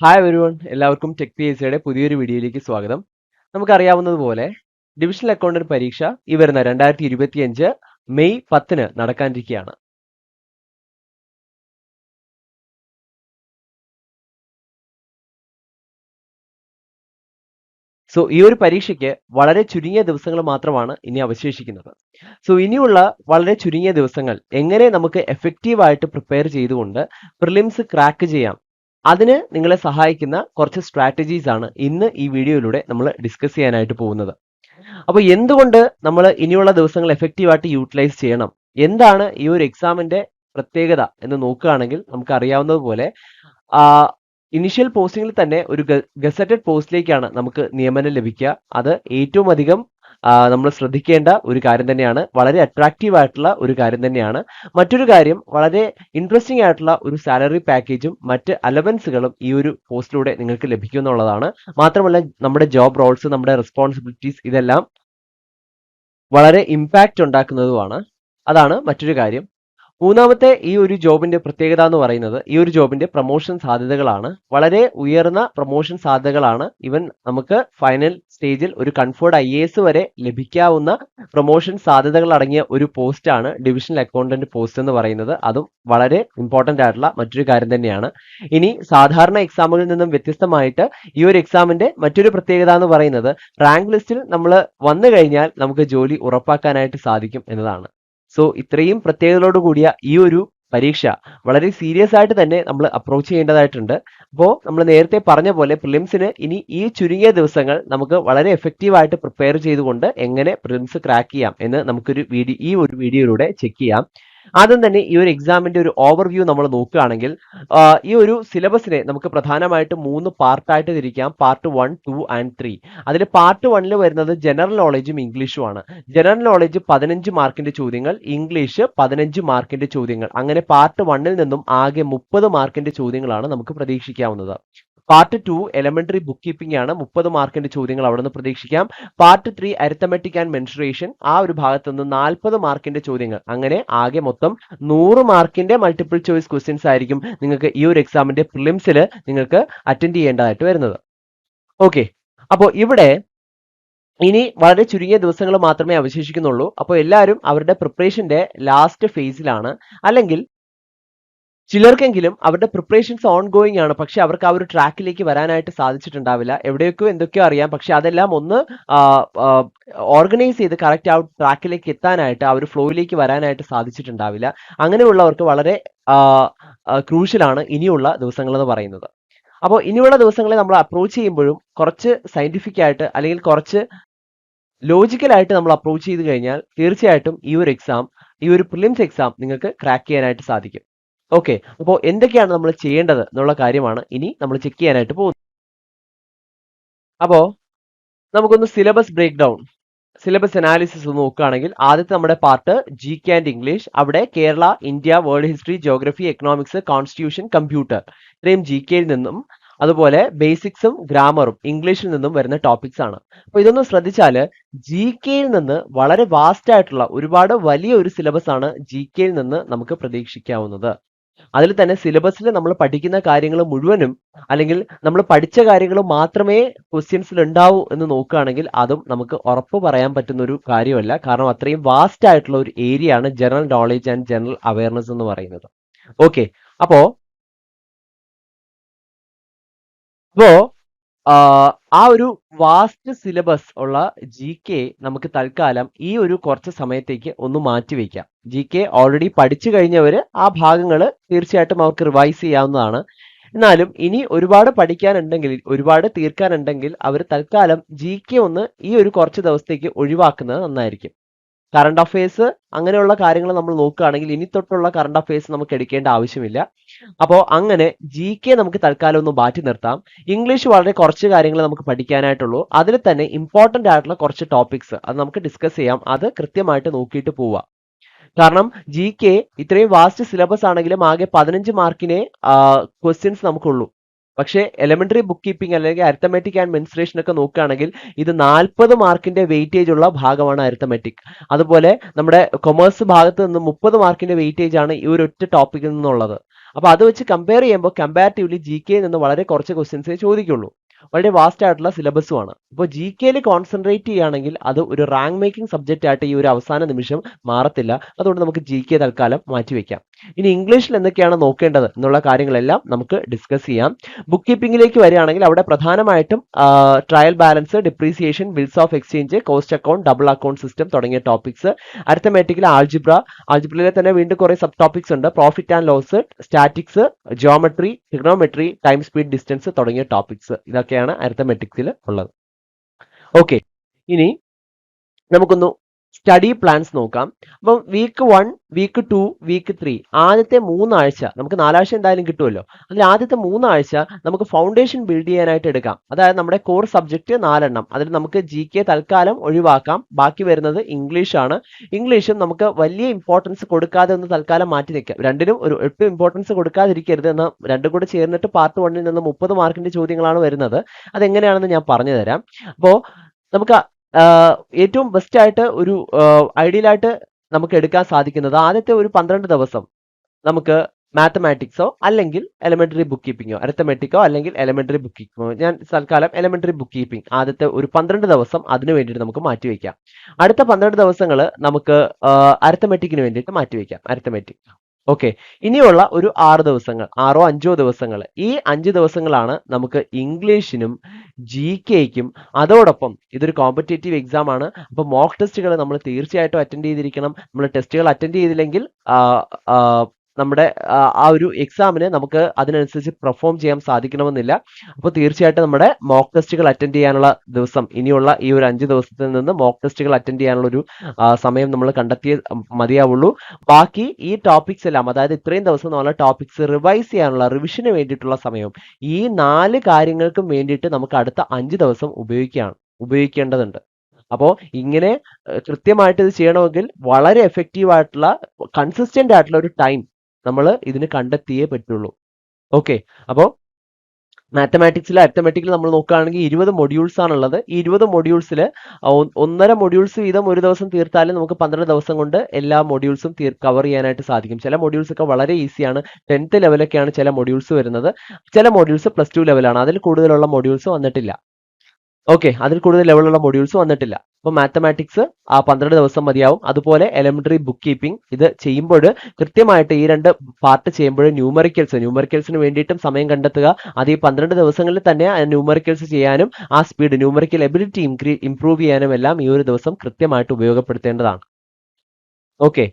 Hi വരുവൺ എല്ലാവർക്കും tech P S സിയുടെ പുതിയൊരു വീഡിയോയിലേക്ക് സ്വാഗതം. നമുക്കറിയാവുന്നതുപോലെ ഡിവിഷണൽ അക്കൗണ്ടന്റ് പരീക്ഷ ഈ വരുന്ന രണ്ടായിരത്തി ഇരുപത്തിയഞ്ച് മെയ് പത്തിന് നടക്കാനിരിക്കുകയാണ്. സോ ഈ ഒരു പരീക്ഷയ്ക്ക് വളരെ ചുരുങ്ങിയ ദിവസങ്ങൾ മാത്രമാണ് ഇനി അവശേഷിക്കുന്നത്. സോ ഇനിയുള്ള വളരെ ചുരുങ്ങിയ ദിവസങ്ങൾ എങ്ങനെ നമുക്ക് എഫക്റ്റീവായിട്ട് പ്രിപ്പയർ ചെയ്തുകൊണ്ട് പ്രിലിംസ് ക്രാക്ക് ചെയ്യാം അതിന് നിങ്ങളെ സഹായിക്കുന്ന കുറച്ച് സ്ട്രാറ്റജീസ് ആണ് ഇന്ന് ഈ വീഡിയോയിലൂടെ നമ്മൾ ഡിസ്കസ് ചെയ്യാനായിട്ട് പോകുന്നത്. അപ്പോൾ എന്തുകൊണ്ട് നമ്മൾ ഇനിയുള്ള ദിവസങ്ങൾ എഫക്റ്റീവായിട്ട് യൂട്ടിലൈസ് ചെയ്യണം? എന്താണ് ഈ ഒരു എക്സാമിന്റെ പ്രത്യേകത എന്ന് നോക്കുകയാണെങ്കിൽ നമുക്ക് അറിയാവുന്നതുപോലെ ഇനിഷ്യൽ പോസ്റ്റിംഗിൽ തന്നെ ഒരു ഗസറ്റഡ് പോസ്റ്റിലേക്കാണ് നമുക്ക് നിയമനം ലഭിക്കുക. അത് ഏറ്റവും അധികം നമ്മൾ ശ്രദ്ധിക്കേണ്ട ഒരു കാര്യം തന്നെയാണ്. വളരെ അട്രാക്റ്റീവ് ആയിട്ടുള്ള ഒരു കാര്യം തന്നെയാണ്. മറ്റൊരു കാര്യം വളരെ ഇൻട്രസ്റ്റിംഗ് ആയിട്ടുള്ള ഒരു സാലറി പാക്കേജും മറ്റ് അലവൻസുകളും ഈ ഒരു പോസ്റ്റിലൂടെ നിങ്ങൾക്ക് ലഭിക്കും എന്നുള്ളതാണ് മാത്രമല്ല നമ്മുടെ ജോബ് റോൾസ് നമ്മുടെ റെസ്പോൺസിബിലിറ്റീസ് ഇതെല്ലാം വളരെ ഇമ്പാക്റ്റ് ഉണ്ടാക്കുന്നതുമാണ്. അതാണ് മറ്റൊരു കാര്യം. മൂന്നാമത്തെ ഈ ഒരു ജോബിന്റെ പ്രത്യേകത എന്ന് പറയുന്നത് ഈ ഒരു ജോബിന്റെ പ്രൊമോഷൻ സാധ്യതകളാണ്. വളരെ ഉയർന്ന പ്രൊമോഷൻ സാധ്യതകളാണ് ഇവൻ നമുക്ക് ഫൈനൽ സ്റ്റേജിൽ ഒരു കൺഫേർഡ് ഐ വരെ ലഭിക്കാവുന്ന പ്രൊമോഷൻ സാധ്യതകൾ അടങ്ങിയ ഒരു പോസ്റ്റ് ആണ് ഡിവിഷണൽ അക്കൗണ്ടന്റ് പോസ്റ്റ് എന്ന് പറയുന്നത്. അതും വളരെ ഇമ്പോർട്ടന്റ് ആയിട്ടുള്ള മറ്റൊരു കാര്യം തന്നെയാണ്. ഇനി സാധാരണ എക്സാമുകളിൽ നിന്നും വ്യത്യസ്തമായിട്ട് ഈ ഒരു എക്സാമിന്റെ മറ്റൊരു പ്രത്യേകത എന്ന് പറയുന്നത് റാങ്ക് ലിസ്റ്റിൽ നമ്മൾ വന്നു കഴിഞ്ഞാൽ നമുക്ക് ജോലി ഉറപ്പാക്കാനായിട്ട് സാധിക്കും എന്നതാണ്. സോ ഇത്രയും പ്രത്യേകതകളോട് കൂടിയ ഈ ഒരു പരീക്ഷ വളരെ സീരിയസ് ആയിട്ട് തന്നെ നമ്മൾ അപ്രോച്ച് ചെയ്യേണ്ടതായിട്ടുണ്ട്. അപ്പോൾ നമ്മൾ നേരത്തെ പറഞ്ഞ പോലെ പ്രിലിംസിന് ഇനി ഈ ചുരുങ്ങിയ ദിവസങ്ങൾ നമുക്ക് വളരെ എഫക്റ്റീവായിട്ട് പ്രിപ്പയർ ചെയ്തുകൊണ്ട് എങ്ങനെ പ്രിലിംസ് ക്രാക്ക് ചെയ്യാം എന്ന് നമുക്കൊരു വീഡിയോ ഈ ഒരു വീഡിയോയിലൂടെ ചെക്ക് ചെയ്യാം. ആദ്യം തന്നെ ഈ ഒരു എക്സാമിന്റെ ഒരു ഓവർവ്യൂ നമ്മൾ നോക്കുകയാണെങ്കിൽ ഈ ഒരു സിലബസിനെ നമുക്ക് പ്രധാനമായിട്ട് മൂന്ന് പാർട്ടായിട്ട് തിരിക്കാം. Part one two and three അതിൽ പാർട്ട് വണ്ണിൽ വരുന്നത് ജനറൽ നോളജും ഇംഗ്ലീഷും ആണ്. ജനറൽ നോളജ് പതിനഞ്ച് മാർക്കിന്റെ ചോദ്യങ്ങൾ ഇംഗ്ലീഷ് പതിനഞ്ച് മാർക്കിന്റെ ചോദ്യങ്ങൾ. അങ്ങനെ പാർട്ട് വണ്ണിൽ നിന്നും ആകെ മുപ്പത് മാർക്കിന്റെ ചോദ്യങ്ങളാണ് നമുക്ക് പ്രതീക്ഷിക്കാവുന്നത്. Part two elementary book keeping ആണ്. മുപ്പത് മാർക്കിന്റെ ചോദ്യങ്ങൾ അവിടെ നിന്ന് പ്രതീക്ഷിക്കാം. Part three arithmetic and mensuration ആ ഒരു ഭാഗത്ത് നിന്ന് നാൽപ്പത് മാർക്കിന്റെ ചോദ്യങ്ങൾ. അങ്ങനെ ആകെ മൊത്തം നൂറ് മാർക്കിന്റെ മൾട്ടിപ്പിൾ ചോയ്സ് ക്വസ്റ്റ്യൻസ് ആയിരിക്കും നിങ്ങൾക്ക് ഈ ഒരു എക്സാമിന്റെ പ്രിലിംസിൽ നിങ്ങൾക്ക് അറ്റൻഡ് ചെയ്യേണ്ടതായിട്ട് വരുന്നത്. ഓക്കെ അപ്പോൾ ഇവിടെ ഇനി വളരെ ചുരുങ്ങിയ ദിവസങ്ങൾ മാത്രമേ അവശേഷിക്കുന്നുള്ളൂ. അപ്പോൾ എല്ലാവരും അവരുടെ പ്രിപ്പറേഷന്റെ ലാസ്റ്റ് ഫേസിലാണ് അല്ലെങ്കിൽ ചിലർക്കെങ്കിലും അവരുടെ പ്രിപ്പറേഷൻസ് ഓൺ ഗോയിങ് ആണ്. പക്ഷെ അവർക്ക് ആ ഒരു ട്രാക്കിലേക്ക് വരാനായിട്ട് സാധിച്ചിട്ടുണ്ടാവില്ല. എവിടെയൊക്കെയോ എന്തൊക്കെയോ അറിയാം. പക്ഷെ അതെല്ലാം ഒന്ന് ഓർഗനൈസ് ചെയ്ത് കറക്റ്റ് ആ ട്രാക്കിലേക്ക് എത്താനായിട്ട് ആ ഒരു ഫ്ലോയിലേക്ക് വരാനായിട്ട് സാധിച്ചിട്ടുണ്ടാവില്ല. അങ്ങനെയുള്ളവർക്ക് വളരെ ക്രൂഷ്യലാണ് ഇനിയുള്ള ദിവസങ്ങൾ എന്ന് പറയുന്നത്. അപ്പോൾ ഇനിയുള്ള ദിവസങ്ങളെ നമ്മൾ അപ്രോച്ച് ചെയ്യുമ്പോഴും കുറച്ച് സയന്റിഫിക് ആയിട്ട് അല്ലെങ്കിൽ കുറച്ച് ലോജിക്കലായിട്ട് നമ്മൾ അപ്രോച്ച് ചെയ്ത് കഴിഞ്ഞാൽ തീർച്ചയായിട്ടും ഈ ഒരു എക്സാം ഈ ഒരു പ്രിലിംസ് എക്സാം നിങ്ങൾക്ക് ക്രാക്ക് ചെയ്യാനായിട്ട് സാധിക്കും. ഓക്കെ അപ്പോൾ എന്തൊക്കെയാണ് നമ്മൾ ചെയ്യേണ്ടത് എന്നുള്ള കാര്യമാണ് ഇനി നമ്മൾ ചെക്ക് ചെയ്യാനായിട്ട് പോകുന്നത്. അപ്പോൾ നമുക്കൊന്ന് syllabus break down syllabus analysis നോക്കുകയാണെങ്കിൽ ആദ്യത്തെ നമ്മുടെ part G K and English അവിടെ Kerala India world history geography economics constitution computer ഇത്രയും ജി കെയിൽ നിന്നും അതുപോലെ ബേസിക്സും ഗ്രാമറും ഇംഗ്ലീഷിൽ നിന്നും വരുന്ന ടോപ്പിക്സ് ആണ്. അപ്പോൾ ഇതൊന്ന് ശ്രദ്ധിച്ചാൽ ജി കെയിൽ നിന്ന് വളരെ വാസ്റ്റ് ആയിട്ടുള്ള ഒരുപാട് വലിയ ഒരു സിലബസ് ആണ് ജി കെയിൽ നിന്ന് നമുക്ക് പ്രതീക്ഷിക്കാവുന്നത്. അതിൽ തന്നെ സിലബസിൽ നമ്മൾ പഠിക്കുന്ന കാര്യങ്ങൾ മുഴുവനും അല്ലെങ്കിൽ നമ്മൾ പഠിച്ച കാര്യങ്ങൾ മാത്രമേ ക്വസ്റ്റ്യൻസിൽ ഉണ്ടാവൂ എന്ന് നോക്കുകയാണെങ്കിൽ അതും നമുക്ക് ഉറപ്പ് പറയാൻ പറ്റുന്ന ഒരു കാര്യമല്ല. കാരണം അത്രയും വാസ്റ്റ് ആയിട്ടുള്ള ഒരു ഏരിയ ആണ് general knowledge and general awareness എന്ന് പറയുന്നത്. ഓക്കെ അപ്പോ അപ്പോ ആ ഒരു വാസ്റ്റ് സിലബസ് ഉള്ള ജി കെ നമുക്ക് തൽക്കാലം ഈ ഒരു കുറച്ച് സമയത്തേക്ക് ഒന്ന് മാറ്റിവെക്കാം ജി കെ ഓൾറെഡി പഠിച്ചു കഴിഞ്ഞവർ ആ ഭാഗങ്ങൾ തീർച്ചയായിട്ടും അവർക്ക് റിവൈസ് ചെയ്യാവുന്നതാണ്. എന്നാലും ഇനി ഒരുപാട് പഠിക്കാനുണ്ടെങ്കിൽ ഒരുപാട് തീർക്കാനുണ്ടെങ്കിൽ അവർ തൽക്കാലം ജി കെ ഒന്ന് ഈ ഒരു കുറച്ച് ദിവസത്തേക്ക് ഒഴിവാക്കുന്നത് നന്നായിരിക്കും. കറണ്ട് അഫയേഴ്സ് അങ്ങനെയുള്ള കാര്യങ്ങൾ നമ്മൾ നോക്കുകയാണെങ്കിൽ ഇനി തൊട്ടുള്ള കറണ്ട് അഫയേഴ്സ് നമുക്ക് എടുക്കേണ്ട ആവശ്യമില്ല. അപ്പോൾ അങ്ങനെ ജി കെ നമുക്ക് തൽക്കാലം ഒന്ന് മാറ്റി നിർത്താം. ഇംഗ്ലീഷ് വളരെ കുറച്ച് കാര്യങ്ങൾ നമുക്ക് പഠിക്കാനായിട്ടുള്ളൂ. അതിൽ തന്നെ ഇമ്പോർട്ടന്റ് ആയിട്ടുള്ള കുറച്ച് ടോപ്പിക്സ് അത് നമുക്ക് ഡിസ്കസ് ചെയ്യാം. അത് കൃത്യമായിട്ട് നോക്കിയിട്ട് പോവാം കാരണം ജി കെ ഇത്രയും വാസ്റ്റ് സിലബസ് ആണെങ്കിലും ആകെ പതിനഞ്ച് മാർക്കിനെ ക്വസ്റ്റ്യൻസ് നമുക്കുള്ളൂ. പക്ഷേ എലമെന്ററി ബുക്ക് കീപ്പിംഗ് അല്ലെങ്കിൽ അരിത്തമെറ്റിക് ആൻഡ് മെൻസുറേഷൻ ഒക്കെ നോക്കുകയാണെങ്കിൽ ഇത് നാൽപ്പത് മാർക്കിന്റെ വെയിറ്റേജ് ഉള്ള ഭാഗമാണ് അരിത്തമെറ്റിക് അതുപോലെ നമ്മുടെ കൊമേഴ്സ് ഭാഗത്ത് നിന്ന് മുപ്പത് മാർക്കിന്റെ വെയിറ്റേജ് ആണ് ഈ ഒരു ഒറ്റ ടോപ്പിക്കിൽ നിന്നുള്ളത്. അപ്പോൾ അത് വെച്ച് കമ്പയർ ചെയ്യുമ്പോൾ കമ്പാരിറ്റീവ്ലി ജി കെയിൽ നിന്ന് വളരെ കുറച്ച് ക്വസ്റ്റ്യൻസേ ചോദിക്കുള്ളൂ. വളരെ വാസ്റ്റ് ആയിട്ടുള്ള സിലബസുമാണ് ഇപ്പോൾ ജി കെയിൽ കോൺസെൻട്രേറ്റ് ചെയ്യുകയാണെങ്കിൽ അത് ഒരു റാങ്ക് മേക്കിംഗ് സബ്ജക്റ്റ് ആയിട്ട് ഈ ഒരു അവസാന നിമിഷം മാറത്തില്ല. അതുകൊണ്ട് നമുക്ക് ജി കെ തൽക്കാലം മാറ്റിവെക്കാം. ഇനി ഇംഗ്ലീഷിൽ എന്തൊക്കെയാണ് നോക്കേണ്ടത് എന്നുള്ള കാര്യങ്ങളെല്ലാം നമുക്ക് ഡിസ്കസ് ചെയ്യാം. ബുക്ക് കീപ്പിംഗിലേക്ക് വരികയാണെങ്കിൽ അവിടെ പ്രധാനമായിട്ടും trial balance depreciation bills of exchange cost account double account system തുടങ്ങിയ ടോപ്പിക്സ് അരിത്തമാറ്റിക്കൽ ആൾജിബ്ര ആൾജിബ്രയിലെ തന്നെ വീണ്ടും കുറേ സബ് ടോപ്പിക്സ് ഉണ്ട്. Profit and loss statics geometry trigonometry time speed distance തുടങ്ങിയ ടോപ്പിക്സ് ഇതൊക്കെയാണ് അരിത്തമെറ്റിക്സിൽ ഉള്ളത്. ഓക്കെ ഇനി നമുക്കൊന്ന് സ്റ്റഡി പ്ലാൻസ് നോക്കാം. അപ്പം week one week two week three ആദ്യത്തെ മൂന്നാഴ്ച നമുക്ക് നാലാഴ്ച എന്തായാലും കിട്ടുമല്ലോ. അതിൽ ആദ്യത്തെ മൂന്നാഴ്ച നമുക്ക് ഫൗണ്ടേഷൻ ബിൽഡ് ചെയ്യാനായിട്ട് എടുക്കാം. അതായത് നമ്മുടെ കോർ സബ്ജക്റ്റ് നാലെണ്ണം. അതിൽ നമുക്ക് ജി കെ തൽക്കാലം ഒഴിവാക്കാം. ബാക്കി വരുന്നത് ഇംഗ്ലീഷ് ആണ്. ഇംഗ്ലീഷും നമുക്ക് വലിയ ഇമ്പോർട്ടൻസ് കൊടുക്കാതെ ഒന്ന് തൽക്കാലം മാറ്റി നിൽക്കാം രണ്ടിനും ഒരു ഒട്ടും ഇമ്പോർട്ടൻസ് കൊടുക്കാതിരിക്കരുത് എന്ന് രണ്ടും കൂടെ ചേർന്നിട്ട് പാർട്ട് വണ്ണിൽ നിന്ന് മുപ്പത് മാർക്കിന്റെ ചോദ്യങ്ങളാണ് വരുന്നത്. അതെങ്ങനെയാണെന്ന് ഞാൻ പറഞ്ഞു തരാം അപ്പോൾ നമുക്ക് ഏറ്റവും ബെസ്റ്റ് ആയിട്ട് ഒരു ഐഡിയൽ ആയിട്ട് നമുക്ക് എടുക്കാൻ സാധിക്കുന്നത് ആദ്യത്തെ ഒരു പന്ത്രണ്ട് ദിവസം നമുക്ക് മാത്തമാറ്റിക്സോ അല്ലെങ്കിൽ എലമെന്ററി ബുക്ക് കീപ്പിങ്ങോ അരത്തമെറ്റിക്കോ അല്ലെങ്കിൽ എലമെന്ററി ബുക്ക് കീപ്പിങ്ങോ ഞാൻ തൽക്കാലം എലമെന്ററി ബുക്ക് കീപ്പിംഗ് ആദ്യത്തെ ഒരു പന്ത്രണ്ട് ദിവസം അതിനു വേണ്ടിയിട്ട് നമുക്ക് മാറ്റിവെക്കാം അടുത്ത പന്ത്രണ്ട് ദിവസങ്ങൾ നമുക്ക് അരത്തമെറ്റിക്കിന് വേണ്ടിയിട്ട് മാറ്റിവെക്കാം അരിത്തമെറ്റിക് ഓക്കെ ഇനിയുള്ള ഒരു ആറ് ദിവസങ്ങൾ ആറോ അഞ്ചോ ദിവസങ്ങൾ. ഈ അഞ്ച് ദിവസങ്ങളാണ് നമുക്ക് ഇംഗ്ലീഷിനും ജി കെക്കും അതോടൊപ്പം ഇതൊരു കോമ്പറ്റേറ്റീവ് എക്സാം ആണ്. അപ്പോൾ മോക്ക് ടെസ്റ്റുകൾ നമ്മൾ തീർച്ചയായിട്ടും അറ്റൻഡ് ചെയ്തിരിക്കണം. നമ്മൾ ടെസ്റ്റുകൾ അറ്റൻഡ് ചെയ്തില്ലെങ്കിൽ നമ്മുടെ ആ ഒരു എക്സാമിന് നമുക്ക് അതിനനുസരിച്ച് പെർഫോം ചെയ്യാൻ സാധിക്കണമെന്നില്ല. അപ്പോൾ തീർച്ചയായിട്ടും നമ്മുടെ മോക്ക് ടെസ്റ്റുകൾ അറ്റൻഡ് ചെയ്യാനുള്ള ദിവസം ഇനിയുള്ള ഈ ഒരു അഞ്ച് ദിവസത്തിൽ നിന്ന് മോക്ക് ടെസ്റ്റുകൾ അറ്റൻഡ് ചെയ്യാനുള്ള ഒരു സമയം നമ്മൾ കണ്ടെത്തിയ മതിയാവുള്ളൂ. ബാക്കി ഈ ടോപ്പിക്സ് എല്ലാം അതായത് ഇത്രയും ദിവസം നമ്മൾ ടോപ്പിക്സ് റിവൈസ് ചെയ്യാനുള്ള റിവിഷന് വേണ്ടിയിട്ടുള്ള സമയം ഈ നാല് കാര്യങ്ങൾക്കും വേണ്ടിയിട്ട് നമുക്ക് അടുത്ത അഞ്ച് ദിവസം ഉപയോഗിക്കുകയാണ് ഉപയോഗിക്കേണ്ടതുണ്ട്. അപ്പോൾ ഇങ്ങനെ കൃത്യമായിട്ട് ഇത് ചെയ്യണമെങ്കിൽ വളരെ എഫക്റ്റീവ് ആയിട്ടുള്ള കൺസിസ്റ്റന്റ് ആയിട്ടുള്ള ഒരു ടൈം നമ്മൾ ഇതിന് കണ്ടെത്തിയേ പറ്റുള്ളൂ. ഓക്കെ. അപ്പോൾ മാത്തമാറ്റിക്സിൽ അരിത്തമെറ്റിക്കിൽ നമ്മൾ നോക്കുകയാണെങ്കിൽ ഇരുപത് മൊഡ്യൂൾസ് ആണുള്ളത്. ഈ ഇരുപത് മൊഡ്യൂൾസിൽ ഒന്നര മൊഡ്യൂൾസ് വീതം ഒരു ദിവസം തീർത്താലും നമുക്ക് പന്ത്രണ്ട് ദിവസം കൊണ്ട് എല്ലാ മൊഡ്യൂൾസും കവർ ചെയ്യാനായിട്ട് സാധിക്കും. ചില മൊഡ്യൂൾസ് ഒക്കെ വളരെ ഈസിയാണ് ടെൻത്ത് ലെവലൊക്കെയാണ് ചില മൊഡ്യൂൾസ് വരുന്നത്. ചില മൊഡ്യൂൾസ് പ്ലസ് ടു ലെവലാണ് അതിൽ കൂടുതലുള്ള മൊഡ്യൂൾസ് വന്നിട്ടില്ല. ഓക്കെ. അതിൽ കൂടുതൽ ലെവലുള്ള മൊഡ്യൂൾസ് വന്നിട്ടില്ല. അപ്പോൾ മാത്തമാറ്റിക്സ് ആ പന്ത്രണ്ട് ദിവസം മതിയാവും. അതുപോലെ എലമെന്ററി ബുക്ക് കീപ്പിംഗ് ഇത് ചെയ്യുമ്പോൾ കൃത്യമായിട്ട് ഈ രണ്ട് പാർട്ട് ചെയ്യുമ്പോൾ ന്യൂമറിക്കൽസ് ന്യൂമറിക്കൽസിന് വേണ്ടിയിട്ടും സമയം കണ്ടെത്തുക. അത് ഈ പന്ത്രണ്ട് ദിവസങ്ങളിൽ തന്നെ ന്യൂമറിക്കൽസ് ചെയ്യാനും ആ സ്പീഡ് ന്യൂമറിക്കൽ എബിലിറ്റി ഇൻക്രീ ഇംപ്രൂവ് ചെയ്യാനും എല്ലാം ഈ ഒരു ദിവസം കൃത്യമായിട്ട് ഉപയോഗപ്പെടുത്തേണ്ടതാണ്. ഓക്കെ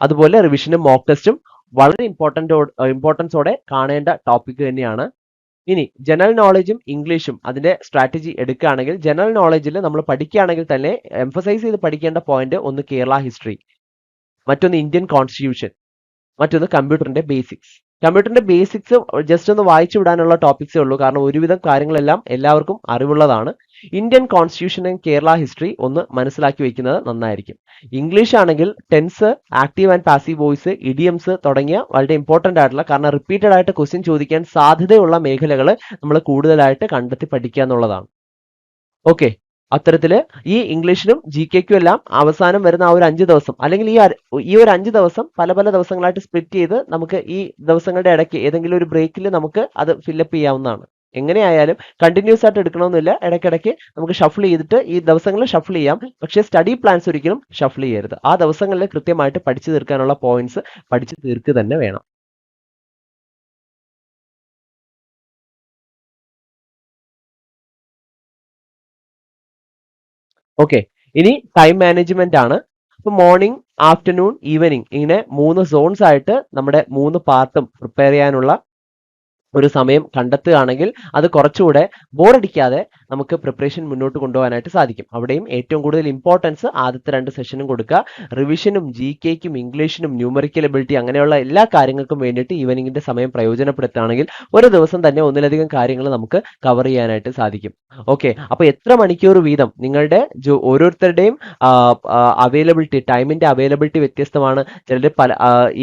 അതുപോലെ റിവിഷനും മോക്ക് ടെസ്റ്റും വളരെ ഇമ്പോർട്ടന്റ് ഇമ്പോർട്ടൻസോടെ കാണേണ്ട ടോപ്പിക് തന്നെയാണ് ഇനി ജനറൽ നോളജും ഇംഗ്ലീഷും അതിന്റെ സ്ട്രാറ്റജി എടുക്കുകയാണെങ്കിൽ ജനറൽ നോളജിൽ നമ്മൾ പഠിക്കുകയാണെങ്കിൽ തന്നെ എംഫസൈസ് ചെയ്ത് പഠിക്കേണ്ട പോയിന്റ് ഒന്ന് കേരള ഹിസ്റ്ററി മറ്റൊന്ന് ഇന്ത്യൻ കോൺസ്റ്റിറ്റ്യൂഷൻ മറ്റൊന്ന് കമ്പ്യൂട്ടറിന്റെ ബേസിക്സ് കമ്പ്യൂട്ടറിന്റെ ബേസിക്സ് ജസ്റ്റ് ഒന്ന് വായിച്ചു വിടാനുള്ള ടോപ്പിക്സേ ഉള്ളൂ. കാരണം ഒരുവിധം കാര്യങ്ങളെല്ലാം എല്ലാവർക്കും അറിവുള്ളതാണ്. Indian constitution and Kerala history ഒന്ന് മനസ്സിലാക്കി വെക്കുന്നത് നന്നായിരിക്കും. ഇംഗ്ലീഷ് ആണെങ്കിൽ tense active and passive voice idioms തുടങ്ങിയ വളരെ ഇമ്പോർട്ടന്റ് ആയിട്ടുള്ള കാരണം റിപ്പീറ്റഡ് ആയിട്ട് ക്വസ്റ്റ്യൻ ചോദിക്കാൻ സാധ്യതയുള്ള മേഖലകൾ നമ്മൾ കൂടുതലായിട്ട് കണ്ടെത്തി പഠിക്കുക എന്നുള്ളതാണ്. ഓക്കെ അത്തരത്തിൽ ഈ ഇംഗ്ലീഷിനും ജി കെക്കും എല്ലാം അവസാനം വരുന്ന ആ ഒരു അഞ്ച് ദിവസം അല്ലെങ്കിൽ ഈ ഈ ഒരു അഞ്ച് ദിവസം പല പല ദിവസങ്ങളായിട്ട് സ്പ്ലിറ്റ് ചെയ്ത് നമുക്ക് ഈ ദിവസങ്ങളുടെ ഇടയ്ക്ക് ഏതെങ്കിലും ഒരു ബ്രേക്കിൽ നമുക്ക് അത് ഫില്ലപ്പ് ചെയ്യാവുന്നതാണ്. എങ്ങനെയായാലും കണ്ടിന്യൂസ് ആയിട്ട് എടുക്കണമെന്നില്ല. ഇടയ്ക്കിടയ്ക്ക് നമുക്ക് ഷഫിൾ ചെയ്തിട്ട് ഈ ദിവസങ്ങളിൽ ഷഫിൾ ചെയ്യാം. പക്ഷേ സ്റ്റഡി പ്ലാൻസ് ഒരിക്കലും ഷഫിൾ ചെയ്യരുത്. ആ ദിവസങ്ങളിൽ കൃത്യമായിട്ട് പഠിച്ചു തീർക്കാനുള്ള പോയിന്റ്സ് പഠിച്ചു തീർക്കുക തന്നെ വേണം. ഓക്കെ ഇനി ടൈം മാനേജ്മെന്റ് ആണ്. അപ്പോൾ മോർണിംഗ് ആഫ്റ്റർനൂൺ ഈവനിങ് ഇങ്ങനെ മൂന്ന് സോൺസ് ആയിട്ട് നമ്മുടെ മൂന്ന് പാർട്ടും പ്രിപ്പയർ ചെയ്യാനുള്ള ഒരു സമയം കണ്ടെത്തുകയാണെങ്കിൽ അത് കുറച്ചുകൂടെ ബോറടിക്കാതെ നമുക്ക് പ്രിപ്പറേഷൻ മുന്നോട്ട് കൊണ്ടുപോകാനായിട്ട് സാധിക്കും. അവിടെയും ഏറ്റവും കൂടുതൽ ഇമ്പോർട്ടൻസ് ആദ്യത്തെ രണ്ട് സെഷനും കൊടുക്കുക. റിവിഷനും ജി കെക്കും ഇംഗ്ലീഷിനും ന്യൂമറിക്കൽ എബിലിറ്റി അങ്ങനെയുള്ള എല്ലാ കാര്യങ്ങൾക്കും വേണ്ടിയിട്ട് ഈവനിങ്ങിന്റെ സമയം പ്രയോജനപ്പെടുത്തുകയാണെങ്കിൽ ഒരു ദിവസം തന്നെ ഒന്നിലധികം കാര്യങ്ങൾ നമുക്ക് കവർ ചെയ്യാനായിട്ട് സാധിക്കും. ഓക്കെ അപ്പൊ എത്ര മണിക്കൂർ വീതം നിങ്ങളുടെ ഓരോരുത്തരുടെയും അവൈലബിലിറ്റി ടൈമിന്റെ അവൈലബിലിറ്റി വ്യത്യസ്തമാണ്. ചിലർ പല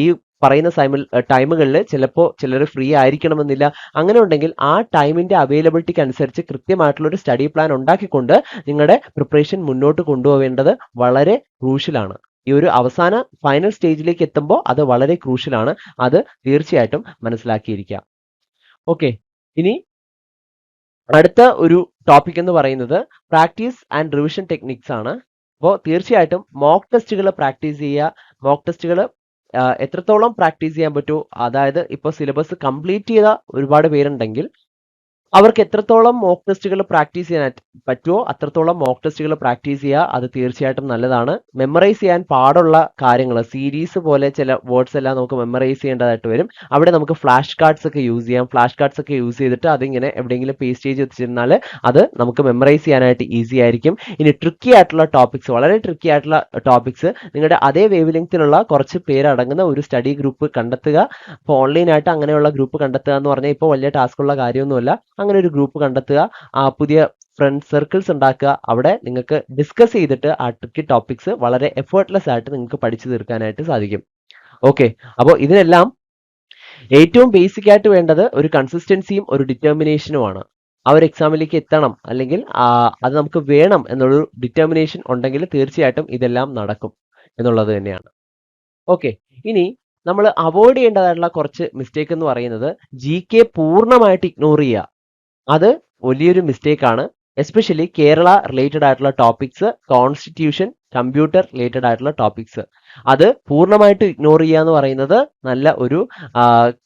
ഈ പറയുന്ന സമയ ടൈമുകളിൽ ചിലപ്പോൾ ചിലർ ഫ്രീ ആയിരിക്കണമെന്നില്ല. അങ്ങനെ ഉണ്ടെങ്കിൽ ആ ടൈമിന്റെ അവൈലബിലിറ്റിക്ക് അനുസരിച്ച് കൃത്യമായിട്ടുള്ള ഒരു സ്റ്റഡി പ്ലാൻ ഉണ്ടാക്കിക്കൊണ്ട് നിങ്ങളുടെ പ്രിപ്പറേഷൻ മുന്നോട്ട് കൊണ്ടുപോവേണ്ടത് വളരെ ക്രൂഷ്യലാണ്. ഈ ഒരു അവസാന ഫൈനൽ സ്റ്റേജിലേക്ക് എത്തുമ്പോൾ അത് വളരെ ക്രൂഷ്യലാണ്. അത് തീർച്ചയായിട്ടും മനസ്സിലാക്കിയിരിക്കുക ഓക്കെ ഇനി അടുത്ത ഒരു ടോപ്പിക് എന്ന് പറയുന്നത് പ്രാക്ടീസ് ആൻഡ് റിവിഷൻ ടെക്നിക്സ് ആണ്. അപ്പോൾ തീർച്ചയായിട്ടും മോക്ക് ടെസ്റ്റുകൾ പ്രാക്ടീസ് ചെയ്യുക മോക്ക് ടെസ്റ്റുകൾ എത്രത്തോളം പ്രാക്ടീസ് ചെയ്യാൻ പറ്റുമോ അതായത് ഇപ്പോൾ സിലബസ് കംപ്ലീറ്റ് ചെയ്ത ഒരുപാട് പേരുണ്ടെങ്കിൽ അവർക്ക് എത്രത്തോളം മോക്ക് ടെസ്റ്റുകൾ പ്രാക്ടീസ് ചെയ്യാൻ പറ്റുമോ അത്രത്തോളം മോക്ക് ടെസ്റ്റുകൾ പ്രാക്ടീസ് ചെയ്യുക അത് തീർച്ചയായിട്ടും നല്ലതാണ്. മെമ്മറൈസ് ചെയ്യാൻ പാടുള്ള കാര്യങ്ങൾ സീരീസ് പോലെ ചില വേർഡ്സ് എല്ലാം നമുക്ക് മെമ്മറൈസ് ചെയ്യേണ്ടതായിട്ട് വരും. അവിടെ നമുക്ക് ഫ്ലാഷ് കാർഡ്സ് ഒക്കെ യൂസ് ചെയ്യാം. ഫ്ലാഷ് കാർഡ്സ് ഒക്കെ യൂസ് ചെയ്തിട്ട് അതിങ്ങനെ എവിടെയെങ്കിലും പേസ്റ്റ് ചെയ്ത് വെച്ചിരുന്നാൽ അത് നമുക്ക് മെമ്മറൈസ് ചെയ്യാനായിട്ട് ഈസി ആയിരിക്കും. ഇനി ട്രിക്കി ആയിട്ടുള്ള ടോപ്പിക്സ് വളരെ ട്രിക്കി ആയിട്ടുള്ള ടോപ്പിക്സ് നിങ്ങളുടെ അതേ വേവ് ലെങ്ത്തിലുള്ള കുറച്ച് പേരടങ്ങുന്ന ഒരു സ്റ്റഡി ഗ്രൂപ്പ് കണ്ടെത്തുക. അപ്പോൾ ഓൺലൈനായിട്ട് അങ്ങനെയുള്ള ഗ്രൂപ്പ് കണ്ടെത്തുക എന്ന് പറഞ്ഞാൽ ഇപ്പോൾ വലിയ ടാസ്ക് ഉള്ള കാര്യമൊന്നുമല്ല. അങ്ങനെ ഒരു ഗ്രൂപ്പ് കണ്ടെത്തുക. ആ പുതിയ ഫ്രണ്ട് സർക്കിൾസ് ഉണ്ടാക്കുക. അവിടെ നിങ്ങൾക്ക് ഡിസ്കസ് ചെയ്തിട്ട് ആ ട്രിക്കി ടോപ്പിക്സ് വളരെ എഫേർട്ട്ലെസ് ആയിട്ട് നിങ്ങൾക്ക് പഠിച്ചു തീർക്കാനായിട്ട് സാധിക്കും. ഓക്കെ അപ്പോൾ ഇതിനെല്ലാം ഏറ്റവും ബേസിക് ആയിട്ട് വേണ്ടത് ഒരു കൺസിസ്റ്റൻസിയും ഒരു ഡിറ്റർമിനേഷനുമാണ് ആ ഒരു എക്സാമിലേക്ക് എത്തണം. അല്ലെങ്കിൽ അത് നമുക്ക് വേണം എന്നൊരു ഡിറ്റർമിനേഷൻ ഉണ്ടെങ്കിൽ തീർച്ചയായിട്ടും ഇതെല്ലാം നടക്കും എന്നുള്ളത് തന്നെയാണ്. ഓക്കെ ഇനി നമ്മൾ അവോയ്ഡ് ചെയ്യേണ്ടതായിട്ടുള്ള കുറച്ച് മിസ്റ്റേക്ക് എന്ന് പറയുന്നത് ജി കെ പൂർണമായിട്ട് ഇഗ്നോർ ചെയ്യുക. അത് വലിയൊരു മിസ്റ്റേക്ക് ആണ്. എസ്പെഷ്യലി കേരള റിലേറ്റഡ് ആയിട്ടുള്ള ടോപ്പിക്സ് കോൺസ്റ്റിറ്റ്യൂഷൻ കമ്പ്യൂട്ടർ റിലേറ്റഡ് ആയിട്ടുള്ള ടോപ്പിക്സ് അത് പൂർണമായിട്ട് ഇഗ്നോർ ചെയ്യുക എന്ന് പറയുന്നത് നല്ല ഒരു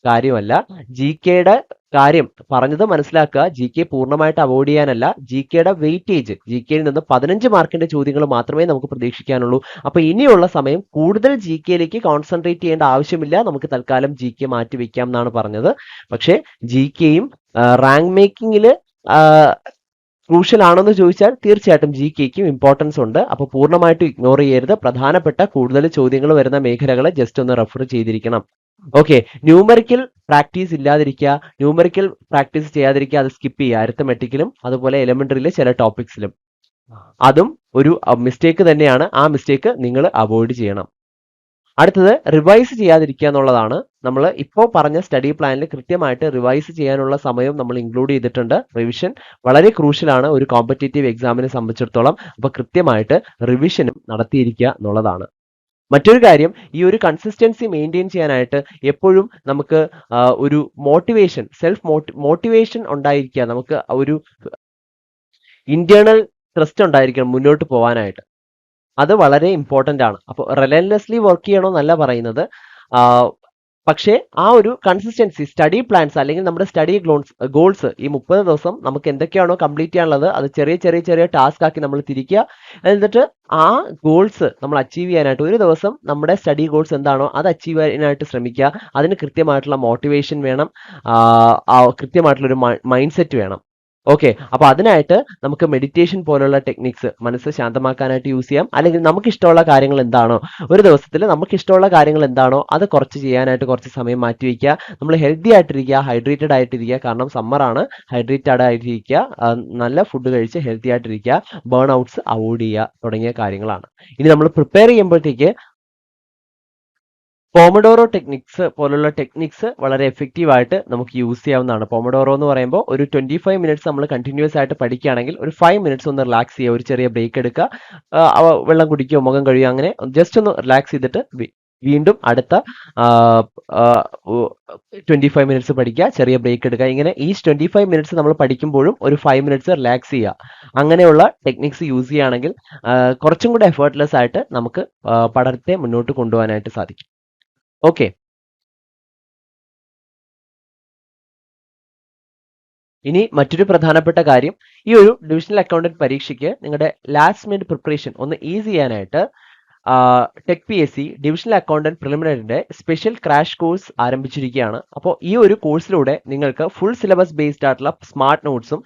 കാര്യമല്ല. ജി കെയുടെ കാര്യം പറഞ്ഞത് മനസ്സിലാക്കുക. ജി കെ പൂർണമായിട്ട് അവോയ്ഡ് ചെയ്യാനല്ല. ജി കെയുടെ വെയിറ്റേജ് ജി കെയിൽ നിന്ന് പതിനഞ്ച് മാർക്കിന്റെ ചോദ്യങ്ങൾ മാത്രമേ നമുക്ക് പ്രതീക്ഷിക്കാനുള്ളൂ. അപ്പൊ ഇനിയുള്ള സമയം കൂടുതൽ ജി കെയിലേക്ക് കോൺസെൻട്രേറ്റ് ചെയ്യേണ്ട ആവശ്യമില്ല. നമുക്ക് തൽക്കാലം ജി കെ മാറ്റി വെക്കാം എന്നാണ് പറഞ്ഞത്. പക്ഷേ ജി കെയും റാങ്ക് മേക്കിങ്ങിൽ ക്രൂഷ്യൽ ആണെന്ന് ചോദിച്ചാൽ തീർച്ചയായിട്ടും ജി കെക്കും ഇമ്പോർട്ടൻസ് ഉണ്ട്. അപ്പോൾ പൂർണമായിട്ട് ഇഗ്നോർ ചെയ്യരുത്. പ്രധാനപ്പെട്ട കൂടുതൽ ചോദ്യങ്ങൾ വരുന്ന മേഖലകളെ ജസ്റ്റ് ഒന്ന് റെഫർ ചെയ്തിരിക്കണം. ഓക്കെ ന്യൂമറിക്കൽ പ്രാക്ടീസ് ഇല്ലാതിരിക്കുക ന്യൂമറിക്കൽ പ്രാക്ടീസ് ചെയ്യാതിരിക്കുക അത് സ്കിപ്പ് ചെയ്യുക. അരിത്തമെറ്റിക്കലും അതുപോലെ എലിമെന്ററിയിലെ ചില ടോപ്പിക്സിലും അതും ഒരു മിസ്റ്റേക്ക് തന്നെയാണ്. ആ മിസ്റ്റേക്ക് നിങ്ങൾ അവോയ്ഡ് ചെയ്യണം. അടുത്തത് റിവൈസ് ചെയ്യാതിരിക്കുക എന്നുള്ളതാണ്. നമ്മൾ ഇപ്പോൾ പറഞ്ഞ സ്റ്റഡി പ്ലാനിൽ കൃത്യമായിട്ട് റിവൈസ് ചെയ്യാനുള്ള സമയം നമ്മൾ ഇൻക്ലൂഡ് ചെയ്തിട്ടുണ്ട്. റിവിഷൻ വളരെ ക്രൂഷ്യലാണ് ഒരു കോമ്പറ്റേറ്റീവ് എക്സാമിനെ സംബന്ധിച്ചിടത്തോളം. അപ്പോൾ കൃത്യമായിട്ട് റിവിഷനും നടത്തിയിരിക്കുക എന്നുള്ളതാണ്. മറ്റൊരു കാര്യം ഈ ഒരു കൺസിസ്റ്റൻസി മെയിന്റെയിൻ ചെയ്യാനായിട്ട് എപ്പോഴും നമുക്ക് ഒരു മോട്ടിവേഷൻ സെൽഫ് മോട്ടിവേഷൻ ഉണ്ടായിരിക്കുക. നമുക്ക് ഒരു ഇന്റേണൽ ട്രസ്റ്റ് ഉണ്ടായിരിക്കണം മുന്നോട്ട് പോകാനായിട്ട് അത് വളരെ ഇമ്പോർട്ടന്റ് ആണ്. അപ്പോൾ റിലൻലെസ്ലി വർക്ക് ചെയ്യണമെന്നല്ല പറയുന്നത്. പക്ഷേ ആ ഒരു കൺസിസ്റ്റൻസി സ്റ്റഡി പ്ലാൻസ് അല്ലെങ്കിൽ നമ്മുടെ സ്റ്റഡി ഗ്ലോൺസ് ഗോൾസ് ഈ മുപ്പത് ദിവസം നമുക്ക് എന്തൊക്കെയാണോ കംപ്ലീറ്റ് ചെയ്യാനുള്ളത് അത് ചെറിയ ചെറിയ ചെറിയ ടാസ്ക് ആക്കി നമ്മൾ തിരിക്കുക. എന്നിട്ട് ആ ഗോൾസ് നമ്മൾ അച്ചീവ് ചെയ്യാനായിട്ട് ഒരു ദിവസം നമ്മുടെ സ്റ്റഡി ഗോൾസ് എന്താണോ അത് അച്ചീവ് ചെയ്യാനായിട്ട് ശ്രമിക്കുക. അതിന് കൃത്യമായിട്ടുള്ള മോട്ടിവേഷൻ വേണം. കൃത്യമായിട്ടുള്ള ഒരു മൈൻഡ് സെറ്റ് വേണം. ഓക്കെ അപ്പൊ അതിനായിട്ട് നമുക്ക് മെഡിറ്റേഷൻ പോലുള്ള ടെക്നിക്സ് മനസ്സ് ശാന്തമാക്കാനായിട്ട് യൂസ് ചെയ്യാം. അല്ലെങ്കിൽ നമുക്ക് ഇഷ്ടമുള്ള കാര്യങ്ങൾ എന്താണോ ഒരു ദിവസത്തിൽ നമുക്ക് ഇഷ്ടമുള്ള കാര്യങ്ങൾ എന്താണോ അത് കുറച്ച് ചെയ്യാനായിട്ട് കുറച്ച് സമയം മാറ്റി വയ്ക്കുക നമ്മൾ ഹെൽത്തി ആയിട്ടിരിക്കുക ഹൈഡ്രേറ്റഡ് ആയിട്ടിരിക്കുക. കാരണം സമ്മറാണ് ഹൈഡ്രേറ്റഡ് ആയിട്ടിരിക്കുക. നല്ല ഫുഡ് കഴിച്ച് ഹെൽത്തി ആയിട്ടിരിക്കുക. ബേൺ ഔട്ട്സ് അവോയ്ഡ് ചെയ്യുക തുടങ്ങിയ കാര്യങ്ങളാണ്. ഇനി നമ്മൾ പ്രിപ്പയർ ചെയ്യുമ്പോഴത്തേക്ക് പോമഡോറോ ടെക്നിക്സ് പോലുള്ള ടെക്നിക്സ് വളരെ എഫക്റ്റീവ് ആയിട്ട് നമുക്ക് യൂസ് ചെയ്യാവുന്നതാണ്. പോമഡോറോ എന്ന് പറയുമ്പോൾ ഒരു ട്വന്റി ഫൈവ് മിനിറ്റ്സ് നമ്മൾ കണ്ടിന്യൂസ് ആയിട്ട് പഠിക്കുകയാണെങ്കിൽ ഒരു ഫൈവ് മിനിറ്റ്സ് ഒന്ന് റിലാക്സ് ചെയ്യുക ഒരു ചെറിയ ബ്രേക്ക് എടുക്കുക വെള്ളം കുടിക്കുകയോ മുഖം കഴിയുക അങ്ങനെ ജസ്റ്റ് ഒന്ന് റിലാക്സ് ചെയ്തിട്ട് വീണ്ടും അടുത്ത ട്വന്റി ഫൈവ് മിനിറ്റ്സ് പഠിക്കുക ചെറിയ ബ്രേക്ക് എടുക്കുക. ഇങ്ങനെ ഈ ട്വന്റി ഫൈവ് മിനിറ്റ്സ് നമ്മൾ പഠിക്കുമ്പോഴും ഒരു ഫൈവ് മിനിറ്റ്സ് റിലാക്സ് ചെയ്യുക. അങ്ങനെയുള്ള ടെക്നിക്സ് യൂസ് ചെയ്യുകയാണെങ്കിൽ കുറച്ചും കൂടെ എഫേർട്ട്ലെസ് ആയിട്ട് നമുക്ക് പഠനത്തെ മുന്നോട്ട് കൊണ്ടുപോകാനായിട്ട് സാധിക്കും. ഓക്കെ. ഇനി മറ്റൊരു പ്രധാനപ്പെട്ട കാര്യം ഈ ഒരു ഡിവിഷണൽ അക്കൗണ്ടന്റ് പരീക്ഷയ്ക്ക് നിങ്ങളുടെ ലാസ്റ്റ് മിനിറ്റ് പ്രിപ്പറേഷൻ ഒന്ന് ഈസി ചെയ്യാനായിട്ട് tech P S C divisional accountant പ്രിലിമിനറിന്റെ special crash course ആരംഭിച്ചിരിക്കുകയാണ്. അപ്പോൾ ഈ ഒരു കോഴ്സിലൂടെ നിങ്ങൾക്ക് ഫുൾ സിലബസ് ബേസ്ഡ് ആയിട്ടുള്ള സ്മാർട്ട് നോട്ട്സും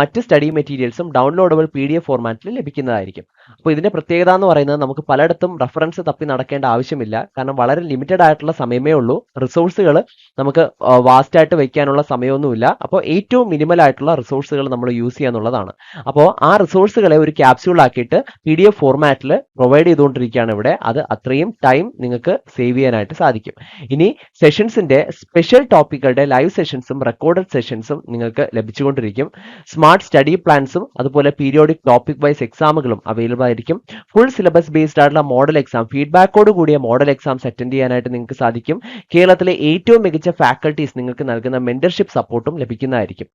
മറ്റ് സ്റ്റഡി മെറ്റീരിയൽസും ഡൗൺലോഡബിൾ പി ഡി എഫ് ഫോർമാറ്റിൽ ലഭിക്കുന്നതായിരിക്കും. അപ്പോൾ ഇതിന്റെ പ്രത്യേകത എന്ന് പറയുന്നത് നമുക്ക് പലയിടത്തും റെഫറൻസ് തപ്പി നടക്കേണ്ട ആവശ്യമില്ല. കാരണം വളരെ ലിമിറ്റഡ് ആയിട്ടുള്ള സമയമേ ഉള്ളൂ. റിസോഴ്സുകൾ നമുക്ക് വാസ്റ്റ് ആയിട്ട് വയ്ക്കാനുള്ള സമയമൊന്നുമില്ല. അപ്പോൾ ഏറ്റവും മിനിമൽ ആയിട്ടുള്ള റിസോഴ്സുകൾ നമ്മൾ യൂസ് ചെയ്യാന്നുള്ളതാണ് അപ്പോൾ ആ റിസോഴ്സുകളെ ഒരു ക്യാപ്സ്യൂൾ ആക്കിയിട്ട് പി ഡി എഫ് ഫോർമാറ്റിൽ പ്രൊവൈഡ് ചെയ്തുകൊണ്ടിരിക്കുകയാണ് ഇവിടെ. അത് അത്രയും ടൈം നിങ്ങൾക്ക് സേവ് ചെയ്യാനായിട്ട് സാധിക്കും. ഇനി സെഷൻസിന്റെ സ്പെഷ്യൽ ടോപ്പിക്കുകളുടെ ലൈവ് സെഷൻസും റെക്കോർഡഡ് സെഷൻസും നിങ്ങൾക്ക് ലഭിച്ചുകൊണ്ടിരിക്കും. സ്മാർട്ട് സ്റ്റഡി പ്ലാൻസും അതുപോലെ പീരിയോഡിക് ടോപ്പിക് വൈസ് എക്സാമുകളും അവൈലബിൾ ആയിരിക്കും. ഫുൾ സിലബസ് ബേസ്ഡ് ആയിട്ടുള്ള മോഡൽ എക്സാം ഫീഡ്ബാക്കോട് കൂടിയ മോഡൽ എക്സാംസ് അറ്റൻഡ് ചെയ്യാനായിട്ട് നിങ്ങൾക്ക് സാധിക്കും. കേരളത്തിലെ ഏറ്റവും മികച്ച ഫാക്കൽറ്റീസ് നിങ്ങൾക്ക് നൽകുന്ന മെന്റർഷിപ്പ് സപ്പോർട്ടും ലഭിക്കുന്നതായിരിക്കും.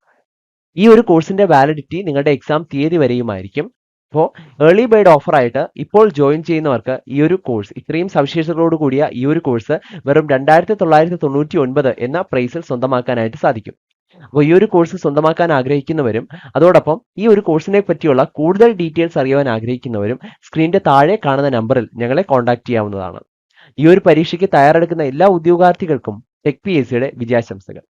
ഈ ഒരു കോഴ്സിന്റെ വാലിഡിറ്റി നിങ്ങളുടെ എക്സാം തീയതി വരെയുമായിരിക്കും. അപ്പോൾ ഏർലി ബൈഡ് ഓഫർ ആയിട്ട് ഇപ്പോൾ ജോയിൻ ചെയ്യുന്നവർക്ക് ഈ ഒരു കോഴ്സ് ഇത്രയും സവിശേഷതകളോട് കൂടിയ ഈ ഒരു കോഴ്സ് വെറും രണ്ടായിരത്തി തൊള്ളായിരത്തി തൊണ്ണൂറ്റി ഒൻപത് എന്ന പ്രൈസിൽ സ്വന്തമാക്കാനായിട്ട് സാധിക്കും. അപ്പോൾ ഈ ഒരു കോഴ്സ് സ്വന്തമാക്കാൻ ആഗ്രഹിക്കുന്നവരും അതോടൊപ്പം ഈ ഒരു കോഴ്സിനെ പറ്റിയുള്ള കൂടുതൽ ഡീറ്റെയിൽസ് അറിയുവാൻ ആഗ്രഹിക്കുന്നവരും സ്ക്രീനിന്റെ താഴെ കാണുന്ന നമ്പറിൽ ഞങ്ങളെ കോൺടാക്ട് ചെയ്യാവുന്നതാണ്. ഈ ഒരു പരീക്ഷയ്ക്ക് തയ്യാറെടുക്കുന്ന എല്ലാ ഉദ്യോഗാർത്ഥികൾക്കും ടെക് പി എസ് സിയുടെ വിജയാശംസകൾ.